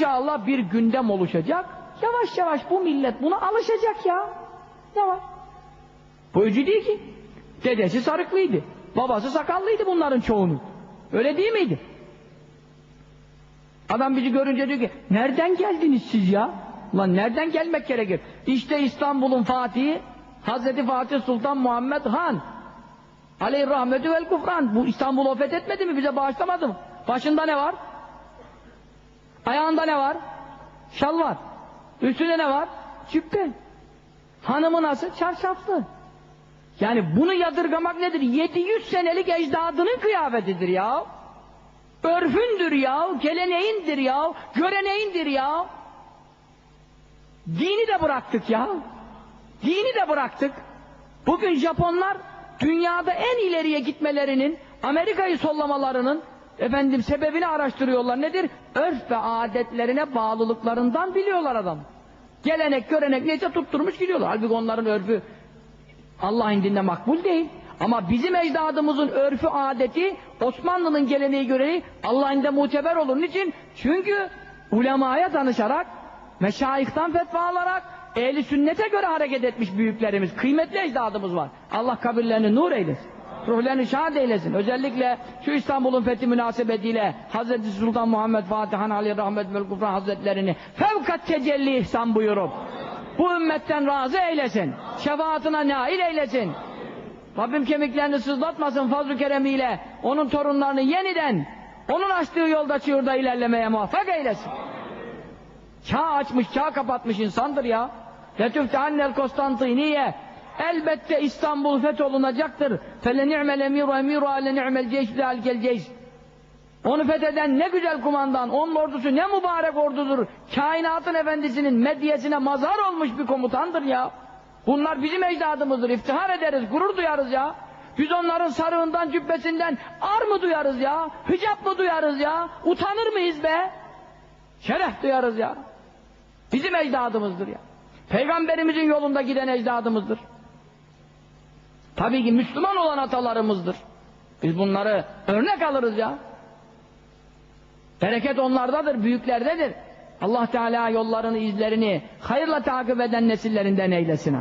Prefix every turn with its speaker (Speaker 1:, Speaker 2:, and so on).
Speaker 1: İnşallah bir gündem oluşacak. Yavaş yavaş bu millet buna alışacak ya. Ne var? Öcü değil ki. Dedesi sarıklıydı. Babası sakallıydı bunların çoğunun. Öyle değil miydi? Adam bizi görünce diyor ki nereden geldiniz siz ya? Lan nereden gelmek gerekir? İşte İstanbul'un Fatihi Hazreti Fatih Sultan Muhammed Han Aleyh rahmetü vel kufran. Bu İstanbul'u fethetmedi mi? Bize bağışlamadı mı? Başında ne var? Ayağında ne var? Şal var. Üstünde ne var? Cübbe. Hanımı nasıl? Çarşaflı. Yani bunu yadırgamak nedir? 700 senelik ecdadının kıyafetidir ya. Örfündür ya, geleneğindir ya, göreneğindir ya. Dini de bıraktık ya. Dini de bıraktık. Bugün Japonlar dünyada en ileriye gitmelerinin, Amerika'yı sollamalarının efendim sebebini araştırıyorlar. Nedir? Örf ve adetlerine bağlılıklarından biliyorlar adam. Gelenek, görenek neyse tutturmuş gidiyorlar. Halbuki onların örfü Allah indinde makbul değil. Ama bizim ecdadımızın örfü adeti Osmanlı'nın geleneği göreneği Allah indinde muteber olur. Niçin? Çünkü ulemaya danışarak meşayihtan fetva alarak ehli sünnete göre hareket etmiş büyüklerimiz, kıymetli ecdadımız var. Allah kabirlerini nur eylesin. Ruhlarını şad eylesin. Özellikle şu İstanbul'un fethi münasebetiyle Hazreti Sultan Muhammed Fatihan Ali Rahmet ve Hazretlerini fevkat tecelli ihsan buyurup bu ümmetten razı eylesin. Şefaatine nail eylesin. Rabbim kemiklerini sızlatmasın fazl-ı keremiyle onun torunlarını yeniden onun açtığı yolda çığırda ilerlemeye muvaffak eylesin. Çağ açmış, çağ kapatmış insandır ya. Letüftehannel Konstantiniye Elbette İstanbul fetholunacaktır. Emiru emiru ale ni'mel ceyş bihalkel ceyş. Onu fetheden ne güzel kumandan, onun ordusu ne mübarek ordudur. Kainatın efendisinin medyesine mazhar olmuş bir komutandır ya. Bunlar bizim ecdadımızdır, iftihar ederiz, gurur duyarız ya. Biz onların sarığından, cübbesinden ar mı duyarız ya? Hicap mı duyarız ya? Utanır mıyız be? Şeref duyarız ya. Bizim ecdadımızdır ya. Peygamberimizin yolunda giden ecdadımızdır. Tabii ki Müslüman olan atalarımızdır. Biz bunları örnek alırız ya. Bereket onlardadır, büyüklerdedir. Allah Teala yollarını, izlerini hayırla takip eden nesillerinden eylesin.